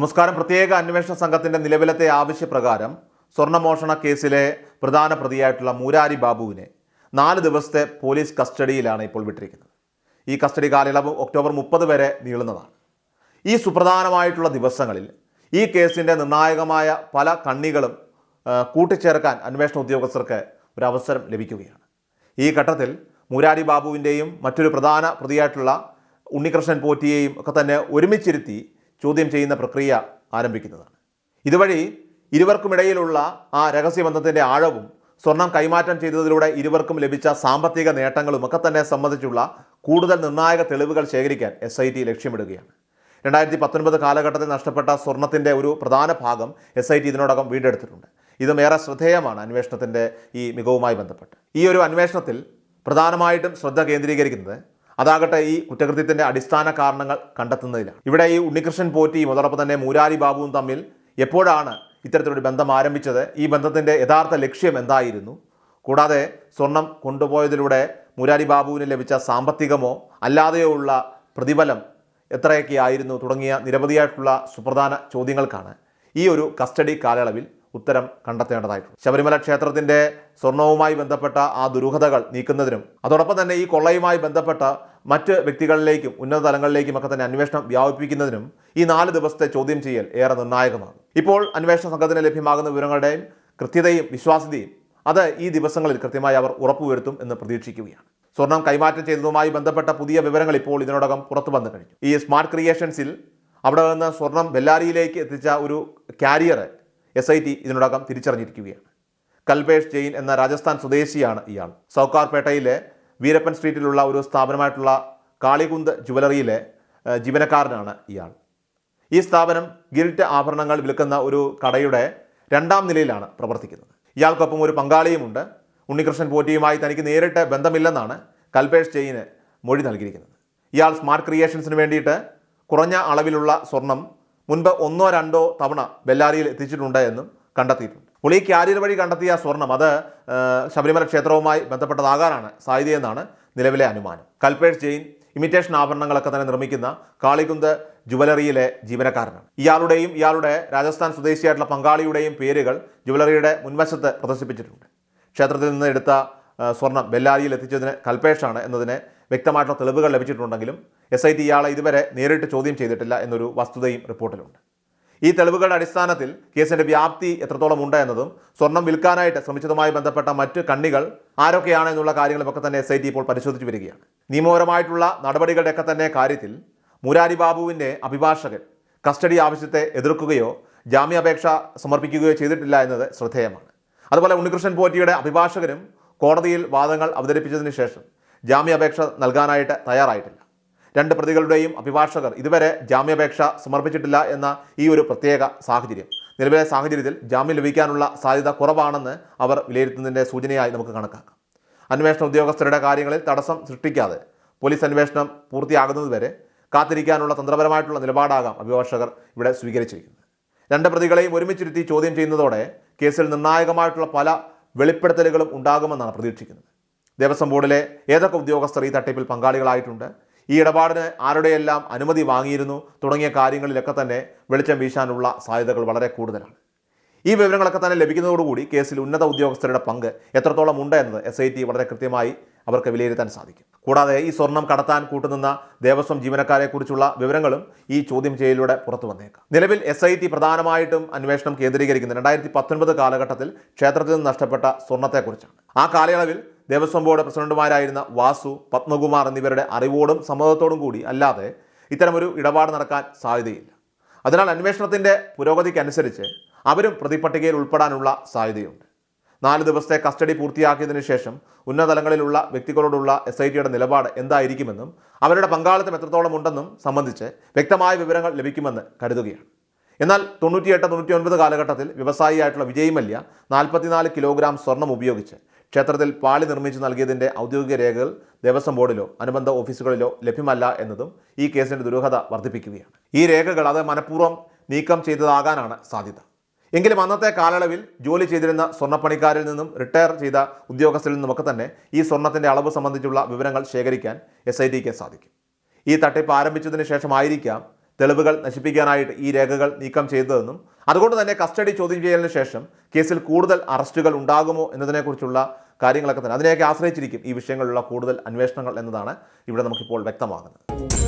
നമസ്കാരം. പ്രത്യേക അന്വേഷണ സംഘത്തിന്റെ നിലവിലത്തെ ആവശ്യപ്രകാരം സ്വർണമോഷണ കേസിലെ പ്രധാന പ്രതിയായിട്ടുള്ള മൂരാരി ബാബുവിനെ നാല് ദിവസത്തെ പോലീസ് കസ്റ്റഡിയിലാണ് ഇപ്പോൾ വിട്ടിരിക്കുന്നത്. ഈ കസ്റ്റഡി കാലയളവ് ഒക്ടോബർ മുപ്പത് വരെ നീളുന്നതാണ്. ഈ സുപ്രധാനമായിട്ടുള്ള ദിവസങ്ങളിൽ ഈ കേസിന്റെ നിർണായകമായ പല കണ്ണികളും കൂട്ടിച്ചേർക്കാൻ അന്വേഷണ ഉദ്യോഗസ്ഥർക്ക് ഒരു അവസരം ലഭിക്കുകയാണ്. ഈ ഘട്ടത്തിൽ മുരാരി ബാബുവിന്റെയും മറ്റൊരു പ്രധാന പ്രതിയായിട്ടുള്ള ഉണ്ണികൃഷ്ണൻ പോറ്റിയെയും ഒക്കെ തന്നെ ഒരുമിച്ചിരുത്തി ചോദ്യം ചെയ്യുന്ന പ്രക്രിയ ആരംഭിക്കുന്നതാണ്. ഇതുവഴി ഇരുവർക്കുമിടയിലുള്ള ആ രഹസ്യബന്ധത്തിന്റെ ആഴവും സ്വർണം കൈമാറ്റം ചെയ്തതിലൂടെ ഇരുവർക്കും ലഭിച്ച സാമ്പത്തിക നേട്ടങ്ങളും ഒക്കെ തന്നെ സംബന്ധിച്ചുള്ള കൂടുതൽ നിർണായക തെളിവുകൾ ശേഖരിക്കാൻ എസ് ഐ ടി ലക്ഷ്യമിടുകയാണ്. രണ്ടായിരത്തി പത്തൊൻപത് കാലഘട്ടത്തിൽ നഷ്ടപ്പെട്ട സ്വർണത്തിന്റെ ഒരു പ്രധാന ഭാഗം എസ് ഐ ടി ഇതിനോടകം വീണ്ടെടുത്തിട്ടുണ്ട്. ഇതും ഏറെ ശ്രദ്ധേയമാണ് അന്വേഷണത്തിന്റെ ഈ മികവുമായി ബന്ധപ്പെട്ട്. ഈ ഒരു അന്വേഷണത്തിൽ പ്രധാനമായിട്ടും ശ്രദ്ധ കേന്ദ്രീകരിക്കുന്നത് അതാകട്ടെ ഈ കുറ്റകൃത്യത്തിന്റെ അടിസ്ഥാന കാരണങ്ങൾ കണ്ടെത്തുന്നതിലാണ് ഇവിടെ ഈ ഉണ്ണികൃഷ്ണൻ പോറ്റിയും അതോടൊപ്പം തന്നെ മൂരാരി ബാബുവും തമ്മിൽ എപ്പോഴാണ് ഇത്തരത്തിലൊരു ബന്ധം ആരംഭിച്ചത്? ഈ ബന്ധത്തിന്റെ യഥാർത്ഥ ലക്ഷ്യം എന്തായിരുന്നു? കൂടാതെ സ്വർണം കൊണ്ടുപോയതിലൂടെ മുരാരി ബാബുവിന് ലഭിച്ച സാമ്പത്തികമോ അല്ലാതെയോ ഉള്ള പ്രതിഫലം എത്രയൊക്കെ ആയിരുന്നു തുടങ്ങിയ നിരവധിയായിട്ടുള്ള സുപ്രധാന ചോദ്യങ്ങൾക്കാണ് ഈ ഒരു കസ്റ്റഡി കാലയളവിൽ ഉത്തരം കണ്ടെത്തേണ്ടതായിട്ടുണ്ട്. ശബരിമല ക്ഷേത്രത്തിന്റെ സ്വർണവുമായി ബന്ധപ്പെട്ട ആ ദുരൂഹതകൾ നീക്കുന്നതിനും അതോടൊപ്പം തന്നെ ഈ കൊള്ളയുമായി ബന്ധപ്പെട്ട മറ്റ് വ്യക്തികളിലേക്കും ഉന്നത തലങ്ങളിലേക്കും ഒക്കെ തന്നെ അന്വേഷണം വ്യാപിപ്പിക്കുന്നതിനും ഈ നാല് ദിവസത്തെ ചോദ്യം ചെയ്യൽ ഏറെ നിർണായകമാണ്. ഇപ്പോൾ അന്വേഷണ സംഘത്തിന് ലഭ്യമാകുന്ന വിവരങ്ങളുടെയും കൃത്യതയും വിശ്വാസ്യതയും അത് ഈ ദിവസങ്ങളിൽ കൃത്യമായി അവർ ഉറപ്പുവരുത്തും എന്ന് പ്രതീക്ഷിക്കുകയാണ്. സ്വർണം കൈമാറ്റം ചെയ്തതുമായി ബന്ധപ്പെട്ട പുതിയ വിവരങ്ങൾ ഇപ്പോൾ ഇതിനോടകം പുറത്തു വന്നു കഴിഞ്ഞു. ഈ സ്മാർട്ട് ക്രിയേഷൻസിൽ അവിടെ നിന്ന് സ്വർണം ബെല്ലാരിയിലേക്ക് എത്തിച്ച ഒരു കാരിയർ എസ് ഐ ടി ഇതിനോടകം തിരിച്ചറിഞ്ഞിരിക്കുകയാണ്. കൽബേഷ് ജെയിൻ എന്ന രാജസ്ഥാൻ സ്വദേശിയാണ് ഇയാൾ. സൗക്കാർപേട്ടയിലെ വീരപ്പൻ സ്ട്രീറ്റിലുള്ള ഒരു സ്ഥാപനമായിട്ടുള്ള കാളികുന്ത് ജുവലറിയിലെ ജീവനക്കാരനാണ് ഇയാൾ. ഈ സ്ഥാപനം ഗിൽറ്റ് ആഭരണങ്ങൾ വിൽക്കുന്ന ഒരു കടയുടെ രണ്ടാം നിലയിലാണ് പ്രവർത്തിക്കുന്നത്. ഇയാൾക്കൊപ്പം ഒരു പങ്കാളിയുമുണ്ട്. ഉണ്ണികൃഷ്ണൻ പോറ്റിയുമായി തനിക്ക് നേരിട്ട് ബന്ധമില്ലെന്നാണ് കൽപേഷ് ജെയിന് മൊഴി നൽകിയിരിക്കുന്നത്. ഇയാൾ സ്മാർട്ട് ക്രിയേഷൻസിന് വേണ്ടിയിട്ട് കുറഞ്ഞ അളവിലുള്ള സ്വർണം മുൻപ് ഒന്നോ രണ്ടോ തവണ ബെല്ലാരിയിൽ എത്തിച്ചിട്ടുണ്ട് എന്നും കണ്ടെത്തിയിട്ടുണ്ട്. അപ്പോൾ ഈ ക്യാരിയർ വഴി കണ്ടെത്തിയ സ്വർണം അത് ശബരിമല ക്ഷേത്രവുമായി ബന്ധപ്പെട്ടതാകാനാണ് സാധ്യതയെന്നാണ് നിലവിലെ അനുമാനം. കൽപേഷ് ജെയിൻ ഇമിറ്റേഷൻ ആഭരണങ്ങളൊക്കെ തന്നെ നിർമ്മിക്കുന്ന കാളികുന്ത് ജുവലറിയിലെ ജീവനക്കാരനാണ്. ഇയാളുടെയും ഇയാളുടെ രാജസ്ഥാൻ സ്വദേശിയായിട്ടുള്ള പങ്കാളിയുടെയും പേരുകൾ ജുവലറിയുടെ മുൻവശത്ത് പ്രദർശിപ്പിച്ചിട്ടുണ്ട്. ക്ഷേത്രത്തിൽ നിന്ന് എടുത്ത സ്വർണം ബെല്ലാരിയിൽ എത്തിച്ചതിന് കൽപേഷാണ് എന്നതിന് വ്യക്തമായിട്ടുള്ള തെളിവുകൾ ലഭിച്ചിട്ടുണ്ടെങ്കിലും എസ് ഐ ടി ഇയാളെ ഇതുവരെ നേരിട്ട് ചോദ്യം ചെയ്തിട്ടില്ല എന്നൊരു വസ്തുതയും റിപ്പോർട്ടിലുണ്ട്. ഈ തെളിവുകളുടെ അടിസ്ഥാനത്തിൽ കേസിന്റെ വ്യാപ്തി എത്രത്തോളം ഉണ്ട് എന്നതും സ്വർണം വിൽക്കാനായിട്ട് ശ്രമിച്ചതുമായി ബന്ധപ്പെട്ട മറ്റ് കണ്ണികൾ ആരൊക്കെയാണ് എന്നുള്ള കാര്യങ്ങളുമൊക്കെ തന്നെ എസ് ഐ ടി ഇപ്പോൾ പരിശോധിച്ച് വരികയാണ്. നിയമപരമായിട്ടുള്ള നടപടികളുടെയൊക്കെ തന്നെ കാര്യത്തിൽ മുരാരി ബാബുവിന്റെ അഭിഭാഷകൻ കസ്റ്റഡി ആവശ്യത്തെ എതിർക്കുകയോ ജാമ്യാപേക്ഷ സമർപ്പിക്കുകയോ ചെയ്തിട്ടില്ല എന്നത് ശ്രദ്ധേയമാണ്. അതുപോലെ ഉണ്ണികൃഷ്ണൻ പോറ്റിയുടെ അഭിഭാഷകനും കോടതിയിൽ വാദങ്ങൾ അവതരിപ്പിച്ചതിന് ശേഷം ജാമ്യാപേക്ഷ നൽകാനായിട്ട് തയ്യാറായിട്ടില്ല. രണ്ട് പ്രതികളുടെയും അഭിഭാഷകർ ഇതുവരെ ജാമ്യാപേക്ഷ സമർപ്പിച്ചിട്ടില്ല എന്ന ഈ ഒരു പ്രത്യേക സാഹചര്യം. നിലവിലെ സാഹചര്യത്തിൽ ജാമ്യം ലഭിക്കാനുള്ള സാധ്യത കുറവാണെന്ന് അവർ വിലയിരുത്തുന്നതിന്റെ സൂചനയായി നമുക്ക് കണക്കാക്കാം. അന്വേഷണ ഉദ്യോഗസ്ഥരുടെ കാര്യങ്ങളിൽ തടസ്സം സൃഷ്ടിക്കാതെ പോലീസ് അന്വേഷണം പൂർത്തിയാകുന്നതുവരെ കാത്തിരിക്കാനുള്ള തന്ത്രപരമായിട്ടുള്ള നിലപാടാകാം അഭിഭാഷകർ ഇവിടെ സ്വീകരിച്ചിരിക്കുന്നത്. രണ്ട് പ്രതികളെയും ഒരുമിച്ചിരുത്തി ചോദ്യം ചെയ്യുന്നതോടെ കേസിൽ നിർണായകമായിട്ടുള്ള പല വെളിപ്പെടുത്തലുകളും ഉണ്ടാകുമെന്നാണ് പ്രതീക്ഷിക്കുന്നത്. ദേവസ്വം ബോർഡിലെ ഏതൊക്കെ ഉദ്യോഗസ്ഥർ ഈ തട്ടിപ്പിൽ പങ്കാളികളായിട്ടുണ്ട്? ഈ ഇടപാടിന് ആരുടെയെല്ലാം അനുമതി വാങ്ങിയിരുന്നു? തുടങ്ങിയ കാര്യങ്ങളിലൊക്കെ തന്നെ വെളിച്ചം വീശാനുള്ള സാധ്യതകൾ വളരെ കൂടുതലാണ്. ഈ വിവരങ്ങളൊക്കെ തന്നെ ലഭിക്കുന്നതോടുകൂടി കേസിൽ ഉന്നത ഉദ്യോഗസ്ഥരുടെ പങ്ക് എത്രത്തോളം ഉണ്ട് എന്നത് എസ് ഐ ടി വളരെ കൃത്യമായി അവർക്ക് വിലയിരുത്താൻ സാധിക്കും. കൂടാതെ ഈ സ്വർണം കടത്താൻ കൂട്ടുനിന്ന ദേവസ്വം ജീവനക്കാരെക്കുറിച്ചുള്ള വിവരങ്ങളും ഈ ചോദ്യം ചെയ്യലിലൂടെ പുറത്തു വന്നേക്കാം. നിലവിൽ എസ് ഐ ടി പ്രധാനമായിട്ടും അന്വേഷണം കേന്ദ്രീകരിക്കുന്നത് രണ്ടായിരത്തി പത്തൊൻപത് കാലഘട്ടത്തിൽ ക്ഷേത്രത്തിൽ നിന്ന് നഷ്ടപ്പെട്ട സ്വർണത്തെക്കുറിച്ചാണ്. ആ കാലയളവിൽ ദേവസ്വം ബോർഡ് പ്രസിഡന്റുമാരായിരുന്ന വാസു പത്മകുമാർ എന്നിവരുടെ അറിവോടും സമ്മതത്തോടും കൂടി അല്ലാതെ ഇത്തരമൊരു ഇടപാട് നടക്കാൻ സാധ്യതയില്ല. അതിനാൽ അന്വേഷണത്തിന്റെ പുരോഗതിക്കനുസരിച്ച് അവരും പ്രതിപട്ടികയിൽ ഉൾപ്പെടാനുള്ള സാധ്യതയുണ്ട്. നാല് ദിവസത്തെ കസ്റ്റഡി പൂർത്തിയാക്കിയതിനു ശേഷം ഉന്നതതലങ്ങളിലുള്ള വ്യക്തികളോടുള്ള എസ് ഐ ടിയുടെ നിലപാട് എന്തായിരിക്കുമെന്നും അവരുടെ പങ്കാളിത്തം എത്രത്തോളം ഉണ്ടെന്നും സംബന്ധിച്ച് വ്യക്തമായ വിവരങ്ങൾ ലഭിക്കുമെന്ന് കരുതുകയാണ്. എന്നാൽ തൊണ്ണൂറ്റിയെട്ട് തൊണ്ണൂറ്റി ഒൻപത് കാലഘട്ടത്തിൽ വ്യവസായിയായിട്ടുള്ള വിജയ് മല്യ നാൽപ്പത്തിനാല് കിലോഗ്രാം സ്വർണം ഉപയോഗിച്ച് ക്ഷേത്രത്തിൽ പാളി നിർമ്മിച്ചു നൽകിയതിന്റെ ഔദ്യോഗിക രേഖകൾ ദേവസ്വം ബോർഡിലോ അനുബന്ധ ഓഫീസുകളിലോ ലഭ്യമല്ല എന്നതും ഈ കേസിന്റെ ദുരൂഹത വർദ്ധിപ്പിക്കുകയാണ്. ഈ രേഖകൾ അത് മനഃപൂർവം നീക്കം ചെയ്തതാകാനാണ് സാധ്യത. എങ്കിലും അന്നത്തെ കാലയളവിൽ ജോലി ചെയ്തിരുന്ന സ്വർണപ്പണിക്കാരിൽ നിന്നും റിട്ടയർ ചെയ്ത ഉദ്യോഗസ്ഥരിൽ നിന്നുമൊക്കെ തന്നെ ഈ സ്വർണത്തിന്റെ അളവ് സംബന്ധിച്ചുള്ള വിവരങ്ങൾ ശേഖരിക്കാൻ എസ് ഐ ടിക്ക് സാധിക്കും. ഈ തട്ടിപ്പ് ആരംഭിച്ചതിന് ശേഷമായിരിക്കാം തെളിവുകൾ നശിപ്പിക്കാനായിട്ട് ഈ രേഖകൾ നീക്കം ചെയ്തതെന്നും അതുകൊണ്ട് തന്നെ കസ്റ്റഡി ചോദ്യം ചെയ്യലിന് ശേഷം കേസിൽ കൂടുതൽ അറസ്റ്റുകൾ ഉണ്ടാകുമോ എന്നതിനെക്കുറിച്ചുള്ള കാര്യങ്ങളൊക്കെ തന്നെ അതിനെയൊക്കെ ആശ്രയിച്ചിരിക്കും ഈ വിഷയങ്ങളിലുള്ള കൂടുതൽ അന്വേഷണങ്ങൾ എന്നതാണ് ഇവിടെ നമുക്കിപ്പോൾ വ്യക്തമാകുന്നത്.